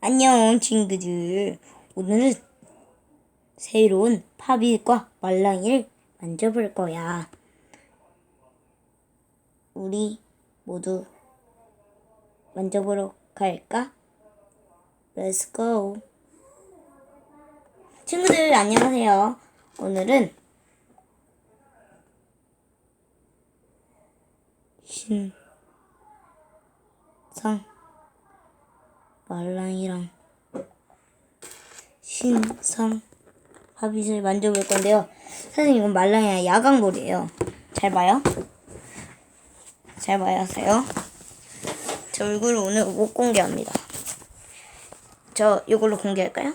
안녕 친구들. 오늘은 새로운 파빗과 말랑이를 만져볼 거야. 우리 모두 만져보러 갈까? Let's go. 친구들 안녕하세요. 오늘은 신상 말랑이랑 신상 파빗을 만져볼 건데요. 선생님 이건 말랑이랑 야광볼이에요. 잘 봐요. 잘 봐야 하세요. 제 얼굴을 오늘 못 공개합니다. 저 이걸로 공개할까요?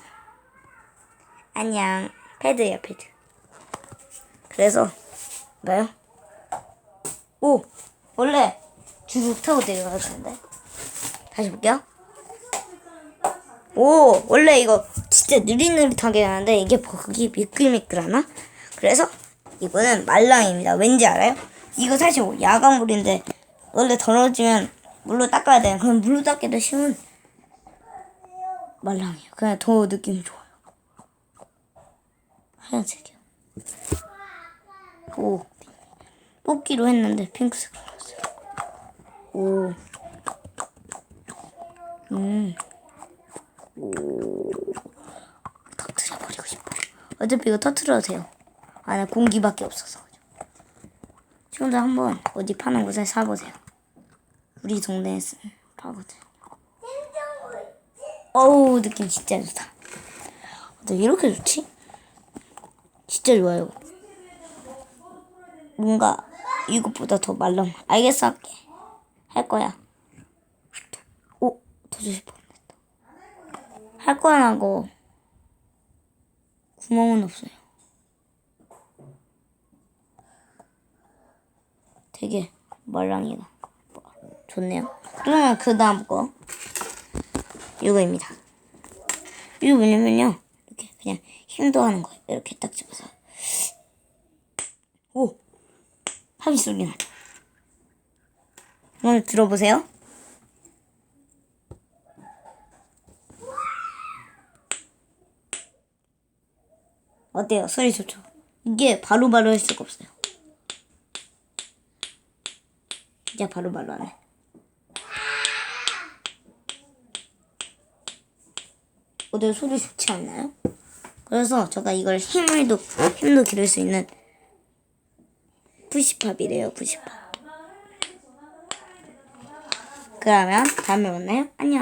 안녕. 패드예요 패드. 그래서 봐요. 오 원래 쭉 타고 내려가시는데 다시 볼게요. 오 원래 이거 진짜 느릿느릿하게 하는데 이게 거기 미끌미끌하나? 그래서 이거는 말랑입니다. 왠지 알아요? 이거 사실 야광물인데 원래 더러워지면 물로 닦아야 돼. 그럼 물로 닦기도 쉬운 말랑이에요. 그냥 더 느낌이 좋아요. 하얀색이요. 오 뽑기로 했는데 핑크색으로 나왔어요. 오 음. 터트려버리고 싶어. 어차피 이거 터트려도 돼요. 안에 공기밖에 없어서. 지금도 한번 어디 파는 곳에 사보세요. 우리 동네에 쓰 파거든. 어우 느낌 진짜 좋다. 어떻게 이렇게 좋지? 진짜 좋아요. 뭔가 이것보다 더 말랑. 알겠어 할게. 할 거야. 오 터질 뻔했다. 할 거야 하고 구멍은 없어요. 되게 말랑이가 좋네요. 그러면 그 다음 거 이거입니다. 이거 뭐냐면요. 이렇게 그냥 힘도 하는 거예요. 이렇게 딱 집어서 오 합의 소리 나죠. 한번 들어보세요. 어때요? 소리 좋죠? 이게 바로바로 할 수가 없어요. 진짜 바로바로 하네. 어때 소리 좋지 않나요? 그래서 제가 이걸 힘을도 힘도 기를 수 있는 푸시팝이래요. 푸시팝. 그러면 다음에 만나요. 안녕.